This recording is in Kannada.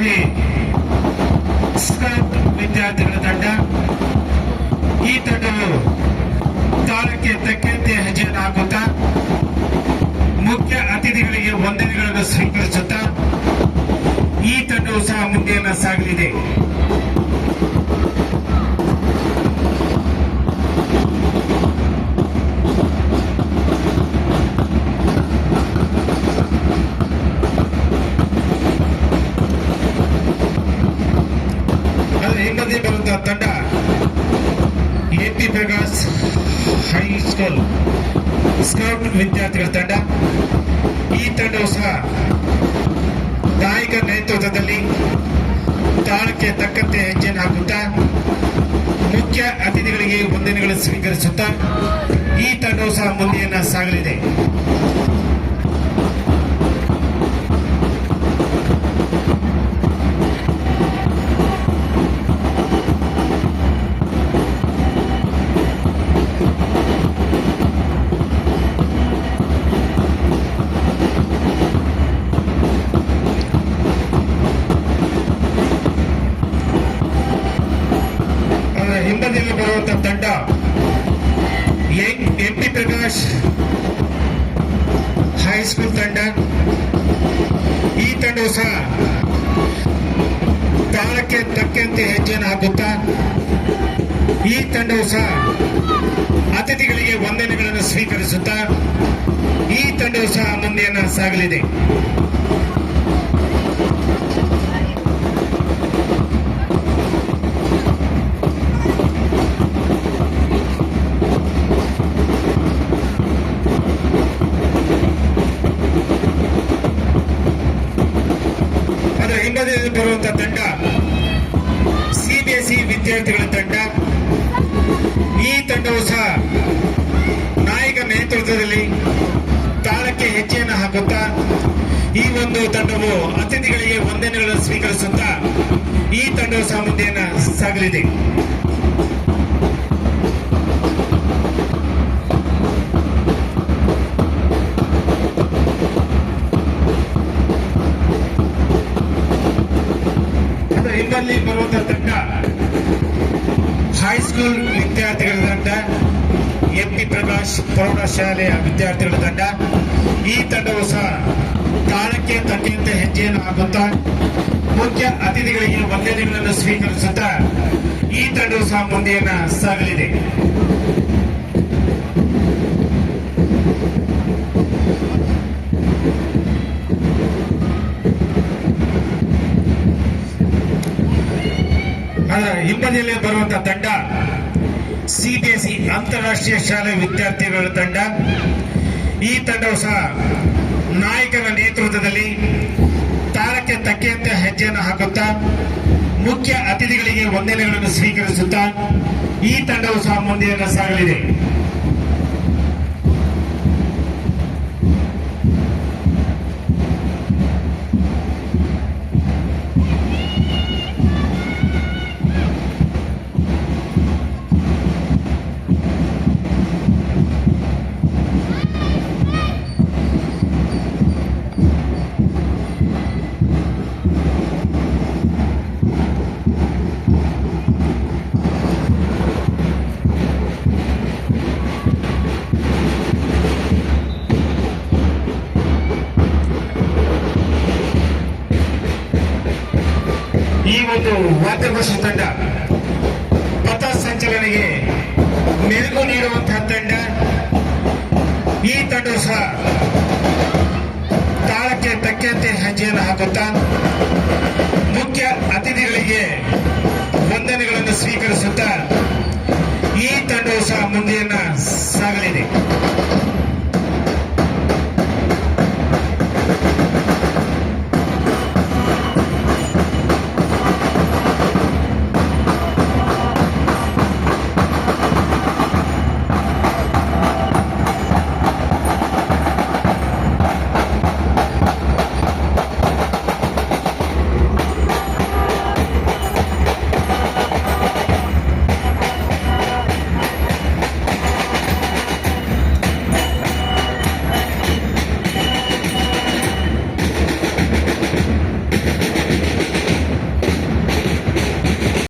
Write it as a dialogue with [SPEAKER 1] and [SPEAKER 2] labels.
[SPEAKER 1] ಬೆಳಗಾವಿ ಸ್ಕೌಟ್ ವಿದ್ಯಾರ್ಥಿಗಳ ತಂಡ ಈ ತಂಡವು ಕಾಲಕ್ಕೆ ತಕ್ಕಂತೆ ಹೆಜ್ಜೆಯನ್ನು ಹಾಕುತ್ತಾ ಮುಖ್ಯ ಅತಿಥಿಗಳಿಗೆ ವಂದನೆಗಳನ್ನು ಸ್ವೀಕರಿಸುತ್ತಾ, ಈ ತಂಡವು ಸಹ ಮುಂದೆಯನ್ನು ಸಾಗಲಿದೆ. ಹೈಸ್ಕೂಲ್ ಸ್ಕೌಟ್ ವಿದ್ಯಾರ್ಥಿಗಳ ತಂಡ, ಈ ತಂಡವು ಸಹ ನಾಯಕ ನೇತೃತ್ವದಲ್ಲಿ ತಾಳಕ್ಕೆ ತಕ್ಕಂತೆ ಹೆಜ್ಜೆಯನ್ನು ಹಾಕುತ್ತಾ, ಮುಖ್ಯ ಅತಿಥಿಗಳಿಗೆ ವಂದನೆಗಳನ್ನು ಸ್ವೀಕರಿಸುತ್ತಾ, ಈ ತಂಡವು ಸಹ ಮುಂದೆಯನ್ನ ಸಾಗಲಿದೆ. ಹೈಸ್ಕೂಲ್ ತಂಡ, ಈ ತಂಡವು ಸಹ ತಾಳಕ್ಕೆ ತಕ್ಕಂತೆ ಹೆಜ್ಜೆಯನ್ನು ಹಾಕುತ್ತಾ, ಈ ತಂಡವು ಸಹ ಅತಿಥಿಗಳಿಗೆ ವಂದನೆಗಳನ್ನು ಸ್ವೀಕರಿಸುತ್ತಾ, ಈ ತಂಡವು ಸಹ ಮುಂದೆಯನ್ನು ಸಾಗಲಿದೆ. ಬರುವಂತ ತಂಡ ಸಿಬಿಎಸ್ಇ ವಿದ್ಯಾರ್ಥಿಗಳ ತಂಡ. ಈ ತಂಡವು ಸಹ ನಾಯಕ ನೇತೃತ್ವದಲ್ಲಿ ತಾಳಕ್ಕೆ ಹೆಜ್ಜೆಯನ್ನು ಹಾಕುತ್ತಾ ಈ ಒಂದು ತಂಡವು ಅತಿಥಿಗಳಿಗೆ ವಂದನೆಗಳನ್ನು ಸ್ವೀಕರಿಸುತ್ತಾ ಈ ತಂಡವು ಸಹ ಮುಂದೆಯನ್ನು ಸಾಗಲಿದೆ. ಹಿಂಬಲ್ಲಿ ಬರುವಂತಹ ತಂಡ ಹೈಸ್ಕೂಲ್ ವಿದ್ಯಾರ್ಥಿಗಳ ತಂಡ ಎಂ ಪಿ ಪ್ರಕಾಶ್ ಪ್ರೌಢಶಾಲೆಯ ವಿದ್ಯಾರ್ಥಿಗಳ ತಂಡ. ಈ ತಂಡವು ಸಹ ಕಾಲಕ್ಕೆ ತಕ್ಕಂತೆ ಹೆಜ್ಜೆಯನ್ನು ಹಾಕುತ್ತಾ ಮುಖ್ಯ ಅತಿಥಿಗಳಿಗೆ ವಂದನೆಗಳನ್ನು ಸ್ವೀಕರಿಸುತ್ತಾ ಈ ತಂಡವು ಸಹ ಮುಂದೆಯನ್ನ ಸಾಗಲಿದೆ. ಹಿಂಬದಿಯಲ್ಲಿ ಬರುವಂತಹ ತಂಡ ಸಿಬಿಎಸ್ಇ ಅಂತಾರಾಷ್ಟ್ರೀಯ ಶಾಲೆ ವಿದ್ಯಾರ್ಥಿಗಳ ತಂಡ. ಈ ತಂಡವು ಸಹ ನಾಯಕನ ನೇತೃತ್ವದಲ್ಲಿ ತಾಳಕ್ಕೆ ತಕ್ಕಂತೆ ಹೆಜ್ಜೆಯನ್ನು ಹಾಕುತ್ತಾ ಮುಖ್ಯ ಅತಿಥಿಗಳಿಗೆ ವಂದನೆಗಳನ್ನು ಸ್ವೀಕರಿಸುತ್ತಾ ಈ ತಂಡವು ಸಹ ಮುಂದೆಯನ್ನು ಸಾಗಲಿದೆ. ಒಂದು ವಾದ್ಯಗೋಷ್ಠಿ ತಂಡ ಪಥ ಸಂಚಲನೆಗೆ ಮೆರುಗು ನೀಡುವಂತಹ ತಂಡ. ಈ ತಂಡವು ಸಹ ತಾಳಕ್ಕೆ ತಕ್ಕಂತೆ ಹೆಜ್ಜೆಯನ್ನು ಹಾಕುತ್ತಾ